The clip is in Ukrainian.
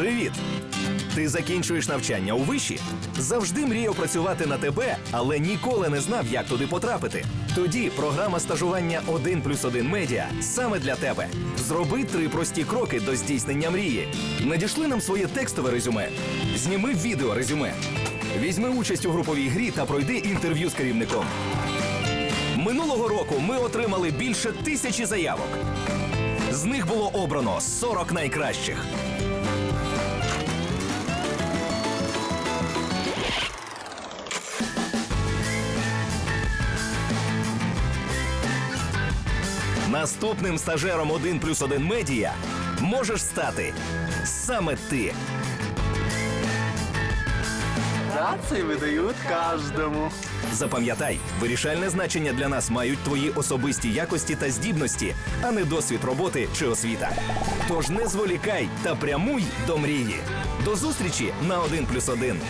Привіт! Ти закінчуєш навчання у виші? Завжди мріяв працювати на тебе, але ніколи не знав, як туди потрапити. Тоді програма стажування 1 плюс 1 медіа саме для тебе. Зроби три прості кроки до здійснення мрії. Надішли нам своє текстове резюме. Зніми відео резюме. Візьми участь у груповій грі та пройди інтерв'ю з керівником. Минулого року ми отримали більше тисячі заявок. З них було обрано 40 найкращих. Наступним стажером 1 плюс 1 медіа можеш стати саме ти. Рации выдают каждому. Запам'ятай, вирішальне значення для нас мають твої особисті якості та здібності, а не досвід роботи чи освіта. Тож не зволікай та прямуй до мрії. До зустрічі на 1 плюс 1.